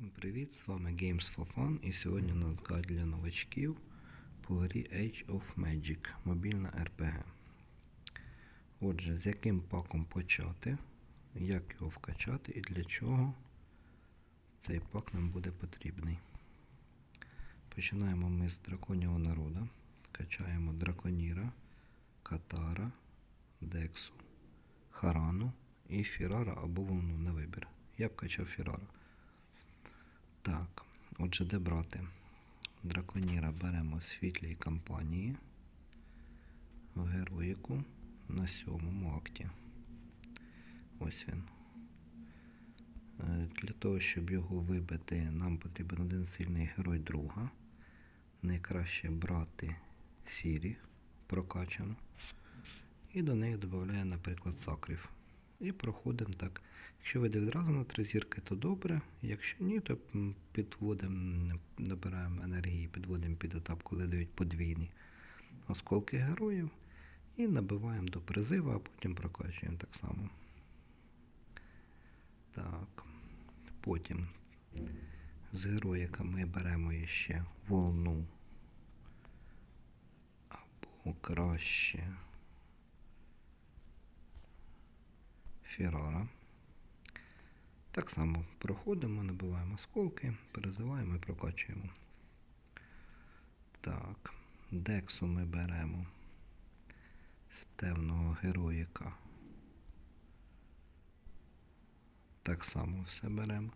Всім привіт! З вами Games for Fun і сьогодні у нас гайд для новачків по грі Age of Magic мобільна RPG. Отже, з яким паком почати, як його вкачати і для чого цей пак нам буде потрібний. Починаємо ми з драконього народу. Качаємо драконіра, катара, дексу, харану і фірара або волну на вибір. Я б качав фірара. Так, отже, де брати? Драконіра беремо в світлій кампанії в героїку на сьомому акті. Ось він. Е, Для того, щоб його вибити, нам потрібен один сильний герой друга. Найкраще брати сірі прокачану. І до неї додає, наприклад, сакрів. І проходимо так. Якщо вийде відразу на три зірки, то добре. Якщо ні, то підводимо, набираємо енергії, підводимо під етап, коли дають подвійні осколки героїв. І набиваємо до призиву, а потім прокачуємо так само. Так. Потім з героїка ми беремо ще волну. Або краще. Феррара. Так само проходимо, набиваємо осколки, перезиваємо і прокачуємо. Так, Дексу ми беремо з темного героїка. Так само все беремо.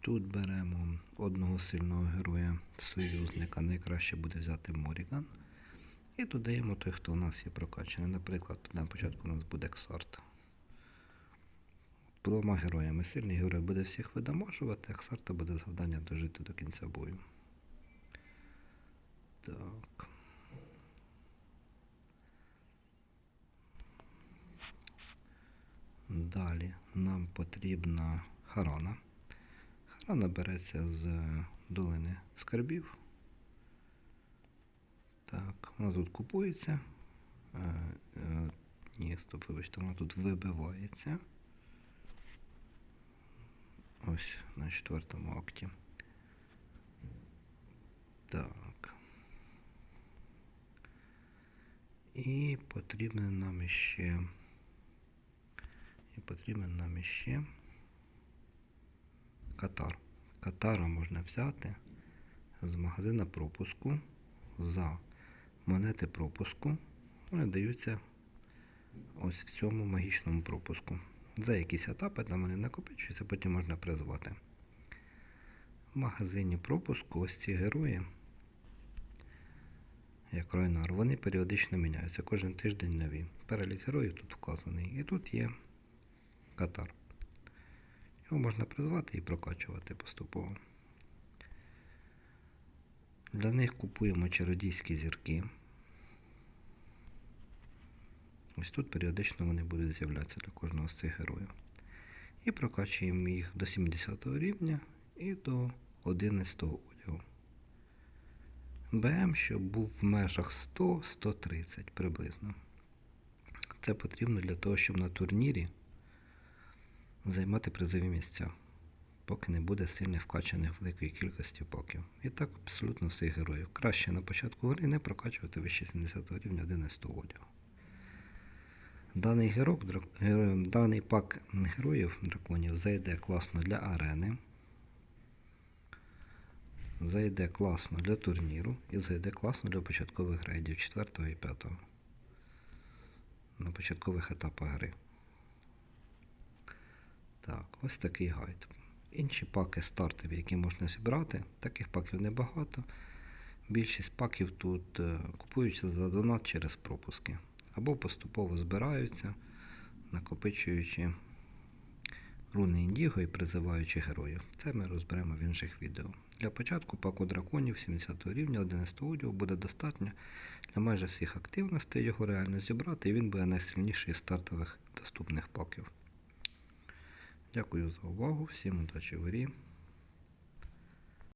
Тут беремо одного сильного героя союзника. Найкраще буде взяти Моріган. І додаємо той, хто у нас є прокачаний. Наприклад, на початку у нас буде Ксарт. Двома героями. Сильний герой буде всіх видамажувати, а Ксарта буде завдання дожити до кінця бою. Так. Далі нам потрібна Харана. Харана береться з долини скарбів. Так, вона тут купується. Е, е, ні, стоп, вибачте, вона тут вибивається. Ось на четвертому акті. Так. І потрібен нам ще. І потрібен нам іще катар. Катара можна взяти з магазина пропуску за монети пропуску. Вони даються ось в цьому магічному пропуску. За якісь етапи там вони накопичуються, потім можна призвати. В магазині пропуску ось ці герої, як Ройнар, вони періодично міняються. Кожен тиждень нові. Перелік героїв тут вказаний. І тут є катар. Його можна призвати і прокачувати поступово. Для них купуємо чародійські зірки. Ось тут періодично вони будуть з'являтися для кожного з цих героїв. І прокачуємо їх до 70 рівня і до 11 одягу. БМ, щоб був в межах 100-130 приблизно. Це потрібно для того, щоб на турнірі займати призові місця, поки не буде сильно вкачаних великої кількості поків. І так абсолютно всіх героїв. Краще на початку гри не прокачувати вище 70 рівня 11 одягу. Даний герок, даний пак героїв драконів зайде класно для арени, зайде класно для турніру і зайде класно для початкових грейдів 4 і 5 на початкових етапах гри. Так, ось такий гайд. Інші паки стартові, які можна зібрати, таких паків небагато. Більшість паків тут е, купуються за донат через пропуски або поступово збираються, накопичуючи руни індіго і призиваючи героїв. Це ми розберемо в інших відео. Для початку паку драконів 70 рівня 11 одягу буде достатньо для майже всіх активностей його реально зібрати, і він буде найсильніший з стартових доступних паків. Дякую за увагу, всім удачі в грі.